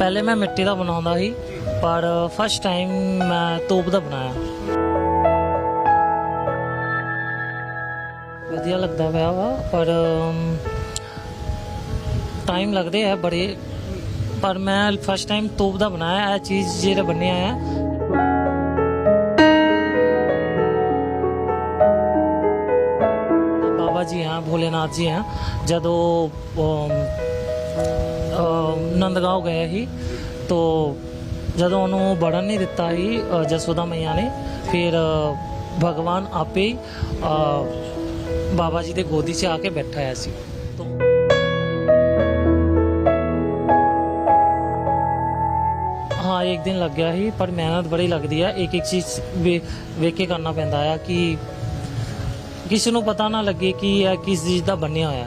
ਪਹਿਲੇ ਮੈਂ ਮਿੱਟੀ ਦਾ ਬਣਾਉਂਦਾ ਸੀ, ਪਰ ਫਸਟ ਟਾਈਮ ਮੈਂ ਤੋਪ ਦਾ ਬਣਾਇਆ। ਵਧੀਆ ਲੱਗਦਾ ਪਿਆ ਵਾ, ਪਰ ਟਾਈਮ ਲੱਗਦੇ ਆ ਬੜੇ। ਪਰ ਮੈਂ ਫਸਟ ਟਾਈਮ ਤੋਪ ਦਾ ਬਣਾਇਆ, ਇਹ ਚੀਜ਼ ਜਿਹੜਾ ਬਣਿਆ ਆ। ਬਾਬਾ ਜੀ ਹਾਂ, ਭੋਲੇਨਾਥ ਜੀ ਹਾਂ, ਜਦੋਂ ਅਮ, ਅਮ, ਨੰਦਗਾਂਵ ਗਏ ਸੀ। ਤੋ ਜਦੋਂ ਉਹਨੂੰ ਵੜਨ ਨਹੀਂ ਦਿੱਤਾ ਸੀ ਅ, ਜਸੋਦਾ ਮਈਆ ਨੇ ਫਿਰ ਅ, ਭਗਵਾਨ ਆਪੇ ਹੀ, ਅ, ਬਾਬਾ ਜੀ ਦੇ ਗੋਦੀ 'ਚ ਆ ਕੇ ਬੈਠਾ ਹੋਇਆ ਸੀ। ਹਾਂ ਇੱਕ ਦਿਨ ਲੱਗਿਆ ਸੀ ਪਰ ਮਿਹਨਤ ਬੜੀ ਲੱਗਦੀ ਹੈ ਇੱਕ ਇੱਕ ਚੀਜ਼ ਵੇ- ਵੇਖ ਕੇ ਕਰਨਾ ਪੈਂਦਾ ਆ ਕਿ ਕਿਸੇ ਨੂੰ ਪਤਾ ਨਾ ਲੱਗੇ ਕਿ ਇਹ ਕਿਸ ਚੀਜ਼ ਦਾ ਬਣਿਆ ਹੋਇਆ।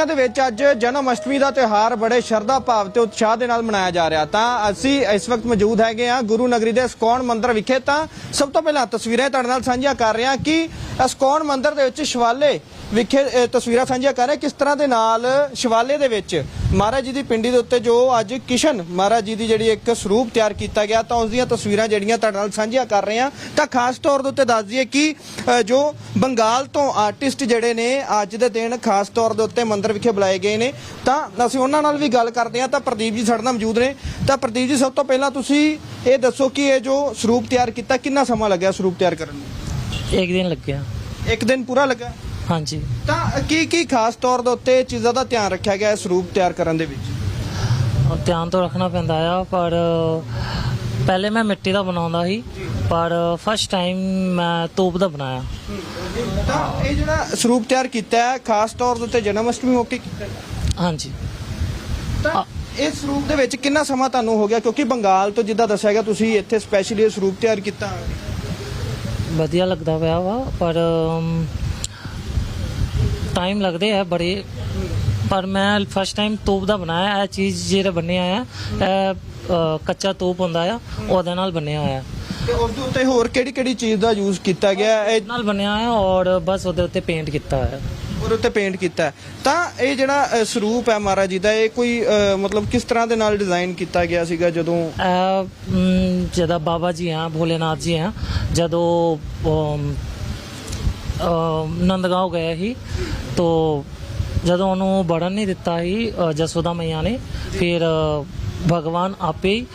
ਦੁਨੀਆ ਦੇ ਵਿੱਚ ਅੱਜ ਜਨਮ ਅਸ਼ਟਮੀ ਦਾ ਤਿਉਹਾਰ ਬੜੇ ਸ਼ਰਧਾ ਭਾਵ ਤੇ ਉਤਸ਼ਾਹ ਦੇ ਨਾਲ ਮਨਾਇਆ ਜਾ ਰਿਹਾ। ਤਾਂ ਅਸੀਂ ਇਸ ਵਕਤ ਮੌਜੂਦ ਹੈਗੇ ਆ ਗੁਰੂ ਨਗਰੀ ਦੇ ਇਸਕੌਣ ਮੰਦਿਰ ਵਿਖੇ। ਤਾਂ ਸਭ ਤੋਂ ਪਹਿਲਾਂ ਤਸਵੀਰਾਂ ਤੁਹਾਡੇ ਨਾਲ ਸਾਂਝੀਆਂ ਕਰ ਰਹੇ ਹਾਂ ਕਿ ਇਸਕੌਣ ਮੰਦਿਰ ਦੇ ਵਿੱਚ ਸ਼ਿਵਾਲੇ ਵਿਖੇ ਅ, ਤਸਵੀਰਾਂ ਸਾਂਝੀਆਂ ਕਰ ਰਹੇ ਕਿਸ ਤਰ੍ਹਾਂ ਦੇ ਨਾਲ ਸ਼ਿਵਾਲੇ ਦੇ ਵਿੱਚ ਮਹਾਰਾਜ ਜੀ ਦੀ ਪਿੰਡੀ ਦੇ ਉੱਤੇ ਜੋ ਅੱਜ ਕਿਸ਼ਨ ਮਹਾਰਾਜ ਜੀ ਦੀ ਜਿਹੜੀ ਇੱਕ ਸਰੂਪ ਤਿਆਰ ਕੀਤਾ ਗਿਆ ਤਾਂ ਉਸ ਦੀਆਂ ਤਸਵੀਰਾਂ ਜਿਹੜੀਆਂ ਤੁਹਾਡੇ ਨਾਲ ਸਾਂਝੀਆਂ ਕਰ ਰਹੇ ਹਾਂ। ਤਾਂ ਖਾਸ ਤੌਰ ਦੇ ਉੱਤੇ ਦੱਸ ਦਈਏ ਕਿ ਅ, ਜੋ ਬੰਗਾਲ ਤੋਂ ਆਰਟਿਸਟ ਜਿਹੜੇ ਨੇ ਅੱਜ ਦੇ ਦਿਨ ਖਾਸ ਤੌਰ ਦੇ ਉੱਤੇ ਮੰਦਿਰ ਵਿਖੇ ਬੁਲਾਏ ਗਏ ਨੇ। ਤਾਂ ਅਸੀਂ ਉਹਨਾਂ ਨਾਲ ਵੀ ਗੱਲ ਕਰਦੇ ਹਾਂ। ਤਾਂ ਪ੍ਰਦੀਪ ਜੀ ਸਾਡੇ ਨਾਲ ਮੌਜੂਦ ਨੇ। ਤਾਂ ਪ੍ਰਦੀਪ ਜੀ ਸਭ ਤੋਂ ਪਹਿਲਾਂ ਤੁਸੀਂ ਇਹ ਦੱਸੋ ਕਿ ਇਹ ਜੋ ਸਰੂਪ ਤਿਆਰ ਕੀਤਾ ਕਿੰਨਾ ਸਮਾਂ ਲੱਗਿਆ ਸਰੂਪ ਤਿਆਰ ਕਰਨ ਨੂੰ? ਇੱਕ ਦਿਨ ਲੱਗਿਆ। ਇੱਕ ਦਿਨ ਪੂਰਾ ਲੱਗਾ? ਹਾਂਜੀ। ਤਾਂ ਕੀ ਕੀ ਖਾਸ ਤੌਰ ਦੇ ਉੱਤੇ ਚੀਜ਼ਾਂ ਦਾ ਧਿਆਨ ਰੱਖਿਆ ਗਿਆ ਹੈ ਸਰੂਪ ਤਿਆਰ ਕਰਨ ਦੇ ਵਿੱਚ? ਧਿਆਨ ਤਾਂ ਰੱਖਣਾ ਪੈਂਦਾ ਆ ਪਰ ਪਹਿਲੇ ਮੈਂ ਮਿੱਟੀ ਦਾ ਬਣਾਉਂਦਾ ਸੀ ਪਰ ਫਸਟ ਟਾਈਮ ਮੈਂ ਤੋਪ ਦਾ ਬਣਾਇਆ। ਤਾਂ ਇਹ ਜਿਹੜਾ ਸਰੂਪ ਤਿਆਰ ਕੀਤਾ ਹੈ ਖਾਸ ਤੌਰ ਦੇ ਉੱਤੇ ਜਨਮ ਅਸ਼ਟਮੀ ਮੌਕੇ ਕੀਤਾ ਹੈ। ਹਾਂਜੀ। ਤਾਂ ਇਸ ਸਰੂਪ ਦੇ ਵਿੱਚ ਕਿੰਨਾ ਸਮਾਂ ਤੁਹਾਨੂੰ ਹੋ ਗਿਆ? ਕਿਉਂਕਿ ਬੰਗਾਲ ਤੋਂ ਜਿੱਦਾਂ ਦੱਸਿਆ ਗਿਆ ਤੁਸੀਂ ਇੱਥੇ ਸਪੈਸ਼ਲੀ ਇਹ ਸਰੂਪ ਤਿਆਰ ਕੀਤਾ। ਵਧੀਆ ਲੱਗਦਾ ਪਿਆ ਵਾ ਪਰ ਟਾਈਮ ਲੱਗਦੇ ਆ ਬੜੇ ਪਰ ਮੈਂ ਫਸਟ ਟਾਈਮ ਤੋਪ ਦਾ ਬਣਾਇਆ ਇਹ ਚੀਜ਼ ਜਿਹੜਾ ਬਣਿਆ ਆ ਇਹ ਅ, ਕੱਚਾ ਤੋਪ ਹੁੰਦਾ ਆ ਉਹਦੇ ਨਾਲ ਬਣਿਆ ਹੋਇਆ ਤੇ ਉਸ ਦੇ ਉੱਤੇ ਹੋਰ ਕਿਹੜੀ ਕਿਹੜੀ ਚੀਜ਼ ਦਾ ਯੂਜ਼ ਕੀਤਾ ਗਿਆ ਹੈ? ਇਹ ਨਾਲ ਬਣਿਆ ਹੋਇਆ ਔਰ ਬਸ ਉਹਦੇ ਉੱਤੇ ਪੇਂਟ ਕੀਤਾ ਹੋਇਆ ਉਹਦੇ ਉੱਤੇ ਪੇਂਟ ਕੀਤਾ ਹੈ। ਤਾਂ ਇਹ ਜਿਹੜਾ ਅ, ਸਰੂਪ ਹੈ ਮਹਾਰਾਜ ਜੀ ਦਾ ਇਹ ਕੋਈ ਅ, ਮਤਲਬ ਕਿਸ ਤਰ੍ਹਾਂ ਦੇ ਨਾਲ ਡਿਜ਼ਾਈਨ ਕੀਤਾ ਗਿਆ ਸੀਗਾ ਜਦੋਂ ਇਹ ਮ, ਜਿਹਦਾ ਬਾਬਾ ਜੀ ਆ ਭੋਲੇਨਾਥ ਜੀ ਆ ਜਦੋਂ ਅਮ, ਅਮ, ਨੰਦਗਾਂਵ ਗਏ ਸੀ। ਤੋ ਜਦੋਂ ਉਹਨੂੰ ਵੜਨ ਨਹੀਂ ਦਿੱਤਾ ਸੀ ਅ, ਜਸੋਦਾ ਮਈਆ ਨੇ ਫਿਰ ਭਗਵਾਨ ਆਪੇ ਹੀ,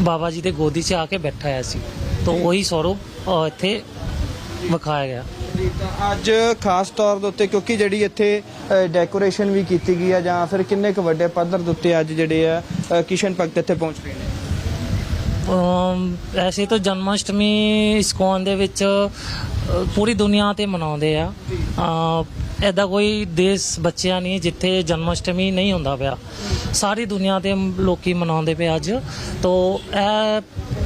ਬਾਬਾ ਜੀ ਦੇ ਗੋਦੀ 'ਚ ਆ ਕੇ ਬੈਠਾ ਹੋਇਆ ਸੀ। ਤੋ ਉਹੀ ਸਰੂਪ ਇੱਥੇ ਵਿਖਾਇਆ ਗਿਆ। ਅੱਜ ਖਾਸ ਤੌਰ ਦੇ ਉੱਤੇ ਕਿਉਂਕਿ ਜਿਹੜੀ ਇੱਥੇ ਡੈਕੋਰੇਸ਼ਨ ਵੀ ਕੀਤੀ ਗਈ ਆ ਜਾਂ ਫਿਰ ਕਿੰਨੇ ਕੁ ਵੱਡੇ ਪੱਧਰ ਦੇ ਉੱਤੇ ਅੱਜ ਜਿਹੜੇ ਆ ਕਿਸ਼ਨ ਭਗਤ ਇੱਥੇ ਪਹੁੰਚ ਰਹੇ ਨੇ? ਐਸੇ ਤਾਂ ਜਨਮਾਸ਼ਟਮੀ ਇਸਕੋਨ ਦੇ ਵਿੱਚ ਪੂਰੀ ਦੁਨੀਆ ਤੇ ਮਨਾਉਂਦੇ ਆ। ਐਦਾ ਕੋਈ ਦੇਸ਼ ਬੱਚਿਆ ਨਹੀਂ ਜਿੱਥੇ ਜਨਮਾਸ਼ਟਮੀ ਨਹੀਂ ਹੁੰਦਾ ਪਿਆ। ਸਾਰੀ ਦੁਨੀਆ ਤੇ ਲੋਕੀ ਮਨਾਉਂਦੇ ਪਏ ਅੱਜ। ਤੋ ਇਹ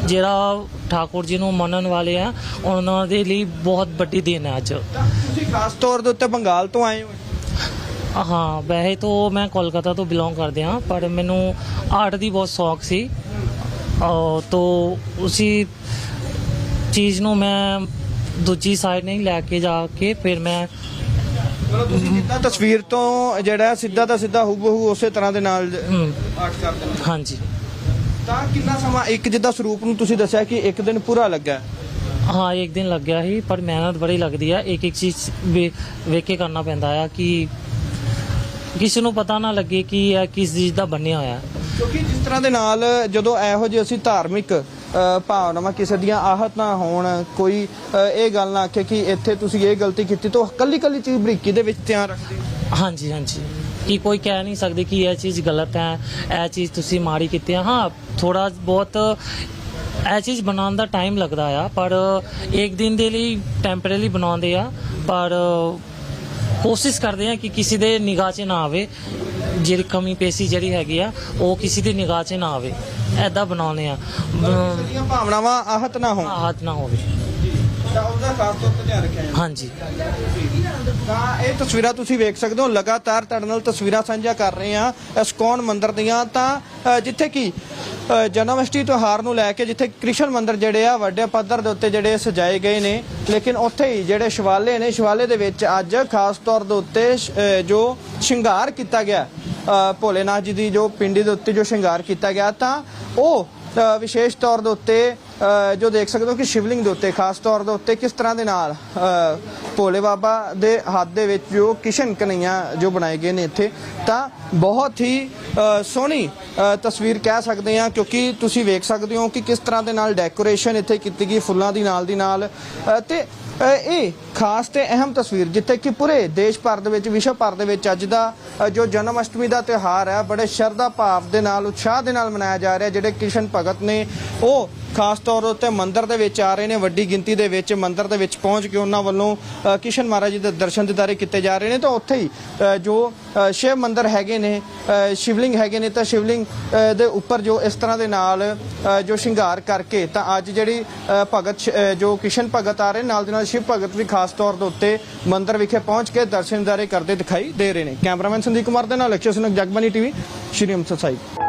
ਜਿਹੜਾ ਠਾਕੁਰ ਜੀ ਨੂੰ ਮੰਨਣ ਵਾਲੇ ਆ ਉਹਨਾਂ ਦੇ ਲਈ ਬਹੁਤ ਵੱਡੀ ਦਿਨ ਹੈ ਅੱਜ। ਤੁਸੀਂ ਖਾਸ ਤੌਰ ਦੇ ਉੱਤੇ ਬੰਗਾਲ ਤੋਂ ਆਏ ਹੋ? ਹਾਂ ਵੈਸੇ ਤਾਂ ਮੈਂ ਕੋਲਕਾਤਾ ਤੋਂ ਬਿਲੋਂਗ ਕਰਦੇ ਹਾਂ ਪਰ ਮੈਨੂੰ ਆਰਟ ਦੀ ਬਹੁਤ ਸ਼ੌਕ ਸੀ। ਤੋ ਉਸੀ ਚੀਜ਼ ਨੂੰ ਮੈਂ ਦੂਜੀ ਸਾਈਡ ਨਹੀਂ ਲੈ ਕੇ ਜਾ ਕੇ ਫਿਰ ਮੈਂ ਤਸਵੀਰ ਤੋਂ ਜਿਹੜਾ ਸਿੱਧਾ ਦਾ ਸਿੱਧਾ ਹੂਬਹੂ ਉਸੇ ਤਰ੍ਹਾਂ ਦੇ ਨਾਲ ਆਰਟ ਕਰ ਦਿੰਦੇ ਹਾਂਜੀ। ਤਾਂ ਕਿੰਨਾ ਸਮਾਂ ਇੱਕ ਜਿੱਦਾਂ ਸਰੂਪ ਨੂੰ ਤੁਸੀਂ ਦੱਸਿਆ ਕਿ ਇੱਕ ਦਿਨ ਪੂਰਾ ਲੱਗਾ ਹਾਂ ਇੱਕ ਦਿਨ ਲੱਗ ਗਿਆ ਸੀ ਪਰ ਮਿਹਨਤ ਬੜੀ ਲੱਗਦੀ ਆ। ਇੱਕ ਇੱਕ ਚੀਜ਼ ਵੇਖ ਕੇ ਕਰਨਾ ਪੈਂਦਾ ਆ ਕਿ ਕਿਸੇ ਨੂੰ ਪਤਾ ਨਾ ਲੱਗੇ ਕਿ ਇਹ ਕਿਸ ਚੀਜ਼ ਦਾ ਬਣਿਆ ਹੋਇਆ। ਹੈ ਕਿਉਂਕਿ ਜਿਸ ਤਰ੍ਹਾਂ ਦੇ ਨਾਲ ਜਦੋਂ ਇਹੋ ਜਿਹੇ ਅਸੀਂ ਧਾਰਮਿਕ ਭਾਵਨਾਵਾਂ ਕਿਸੇ ਦੀਆਂ ਆਹਤ ਨਾ ਹੋਣ, ਕੋਈ ਇਹ ਗੱਲ ਨਾ ਆਖੇ ਕਿ ਇੱਥੇ ਤੁਸੀਂ ਇਹ ਗਲਤੀ ਕੀਤੀ ਤਾਂ ਕੱਲੀ ਕੱਲੀ ਚੀਜ਼ ਬਰੀਕੀ ਦੇ ਵਿੱਚ ਧਿਆਨ ਰੱਖਦੇ ਹਾਂਜੀ ਹਾਂਜੀ। ਕਿ ਕੋਈ ਕਹਿ ਨਹੀਂ ਸਕਦੇ ਕਿ ਇਹ ਚੀਜ਼ ਗਲਤ ਹੈ, ਇਹ ਚੀਜ਼ ਤੁਸੀਂ ਮਾੜੀ ਕੀਤੀ ਹੈ। ਹਾਂ ਥੋੜਾ ਬਹੁਤ ਇਹ ਚੀਜ਼ ਬਣਾਉਣ ਦਾ ਟਾਈਮ ਲੱਗਦਾ ਆ, ਪਰ ਇੱਕ ਦਿਨ ਦੇ ਲਈ ਟੈਂਪਰੇਰੀ ਬਣਾਉਂਦੇ ਆ, ਪਰ ਕੋਸ਼ਿਸ਼ ਕਰਦੇ ਆ ਕਿ ਕਿਸੇ ਦੇ ਨਿਗਾਹ 'ਚ ਨਾ ਆਵੇ। ਜਿਹੜੀ ਕਮੀ ਪੇਸ਼ੀ ਜਿਹੜੀ ਹੈਗੀ ਆ ਉਹ ਕਿਸੇ ਦੀ ਨਿਗਾਹ 'ਚ ਨਾ ਆਵੇ। ਐਦਾਂ ਬਣਾਉਂਦੇ ਆ। ਦੀਆਂ ਭਾਵਨਾਵਾਂ ਆਹਤ ਨਾ ਹੋਣ। ਆਹਤ ਨਾ ਹੋਵੇ। ਤਾਂ ਉਹਦਾ ਖਾਸ ਤੌਰ ਤੇ ਧਿਆਨ ਰੱਖਿਆ ਜਾਂਦਾ। ਹਾਂਜੀ। ਤਾਂ ਇਹ ਤਸਵੀਰਾਂ ਤੁਸੀਂ ਵੇਖ ਸਕਦੇ ਹੋ ਲਗਾਤਾਰ ਤੁਹਾਡੇ ਨਾਲ ਤਸਵੀਰਾਂ ਸਾਂਝਾ ਕਰ ਰਹੇ ਹਾਂ ਇਸਕੌਨ ਮੰਦਿਰ ਦੀਆਂ। ਤਾਂ ਅ, ਜਿੱਥੇ ਕਿ ਅ, ਜਨਮ ਅਸ਼ਟਮੀ ਤਿਉਹਾਰ ਨੂੰ ਲੈ ਕੇ ਜਿੱਥੇ ਕ੍ਰਿਸ਼ਨ ਮੰਦਿਰ ਜਿਹੜੇ ਆ ਵੱਡੇ ਪੱਧਰ ਦੇ ਉੱਤੇ ਜਿਹੜੇ ਸਜਾਏ ਗਏ ਨੇ। ਲੇਕਿਨ ਉੱਥੇ ਹੀ ਜਿਹੜੇ ਸ਼ਿਵਾਲੇ ਨੇ ਸ਼ਿਵਾਲੇ ਦੇ ਵਿੱਚ ਅੱਜ ਖਾਸ ਤੌਰ ਦੇ ਉੱਤੇ ਸ਼- ਅ, ਜੋ ਸ਼ਿੰਗਾਰ ਕੀਤਾ ਗਿਆ ਅ, ਭੋਲੇਨਾਥ ਜੀ ਦੀ ਜੋ ਪਿੰਡੀ ਦੇ ਉੱਤੇ ਜੋ ਸ਼ਿੰਗਾਰ ਕੀਤਾ ਗਿਆ ਤਾਂ ਉਹ ਅ, ਵਿਸ਼ੇਸ਼ ਤੌਰ ਦੇ ਉੱਤੇ ਜੋ ਦੇਖ ਸਕਦੇ ਹੋ ਕਿ ਸ਼ਿਵਲਿੰਗ ਦੇ ਉੱਤੇ, ਖਾਸ ਤੌਰ ਦੇ ਉੱਤੇ ਕਿਸ ਤਰ੍ਹਾਂ ਦੇ ਨਾਲ ਭੋਲੇ ਬਾਬਾ ਦੇ ਹੱਥ ਦੇ ਵਿੱਚ ਜੋ ਕਿਸ਼ਨ ਕਨਈਆ ਜੋ ਬਣਾਏ ਗਏ ਨੇ ਇੱਥੇ, ਤਾਂ ਬਹੁਤ ਹੀ ਸੋਹਣੀ ਤਸਵੀਰ ਕਹਿ ਸਕਦੇ ਹਾਂ ਕਿਉਂਕਿ ਤੁਸੀਂ ਵੇਖ ਸਕਦੇ ਹੋ ਕਿ ਕਿਸ ਤਰ੍ਹਾਂ ਦੇ ਨਾਲ ਡੈਕੋਰੇਸ਼ਨ ਇੱਥੇ ਕੀਤੀ ਗਈ ਫੁੱਲਾਂ ਦੀ ਨਾਲ ਦੀ ਨਾਲ। ਅ, ਤੇ ਇਹ ਖਾਸ ਤੇ ਅਹਿਮ ਤਸਵੀਰ ਜਿੱਥੇ ਕਿ ਪੂਰੇ ਦੇਸ਼ ਭਰ ਦੇ ਵਿੱਚ ਵਿਸ਼ਵ ਭਰ ਦੇ ਵਿੱਚ ਅੱਜ ਦਾ ਜੋ ਜਨਮ ਅਸ਼ਟਮੀ ਦਾ ਤਿਉਹਾਰ ਹੈ ਬੜੇ ਸ਼ਰਧਾ ਭਾਵ ਦੇ ਨਾਲ ਉਤਸ਼ਾਹ ਦੇ ਨਾਲ ਮਨਾਇਆ ਜਾ ਰਿਹਾ ਜਿਹੜੇ ਕਿਸ਼ਨ ਭਗਤ ਨੇ ਉਹ ਖਾਸ ਤੌਰ ਉੱਤੇ ਮੰਦਿਰ ਦੇ ਵਿੱਚ ਆ ਰਹੇ ਨੇ ਵੱਡੀ ਗਿਣਤੀ ਦੇ ਵਿੱਚ ਮੰਦਿਰ ਦੇ ਵਿੱਚ ਪਹੁੰਚ ਕੇ ਉਹਨਾਂ ਵੱਲੋਂ ਕਿਸ਼ਨ ਮਹਾਰਾਜ ਜੀ ਦੇ ਦਰਸ਼ਨ ਦਿਦਾਰੇ ਕੀਤੇ ਜਾ ਰਹੇ ਨੇ। ਤਾਂ ਉੱਥੇ ਹੀ ਜੋ ਸ਼ਿਵ ਮੰਦਰ ਹੈਗੇ ਨੇ ਸ਼ਿਵਲਿੰਗ ਹੈਗੇ ਨੇ, ਤਾਂ ਸ਼ਿਵਲਿੰਗ ਦੇ ਉੱਪਰ ਜੋ ਇਸ ਤਰ੍ਹਾਂ ਦੇ ਨਾਲ ਜੋ ਸ਼ਿੰਗਾਰ ਕਰਕੇ, ਤਾਂ ਅੱਜ ਜਿਹੜੀ ਭਗਤ ਸ਼- ਜੋ ਕਿਸ਼ਨ ਭਗਤ ਆ ਰਹੇ, ਨਾਲ ਦੇ ਨਾਲ ਸ਼ਿਵ ਭਗਤ ਵੀ ਖਾਸ ਤੌਰ ਦੇ ਉੱਤੇ ਮੰਦਰ ਵਿਖੇ ਪਹੁੰਚ ਕੇ ਦਰਸ਼ਨਦਾਰੇ ਕਰਦੇ ਦਿਖਾਈ ਦੇ ਰਹੇ ਨੇ। ਕੈਮਰਾਮੈਨ ਸੰਦੀਪ ਕੁਮਾਰ ਦੇ ਨਾਲ ਅਕਸ਼ਰ ਸਿੰਘ ਜਗਬਾਨੀ ਟੀਵੀ, ਸ਼੍ਰੀ ਅੰਮ੍ਰਿਤਸਰ ਸਾਹਿਬ।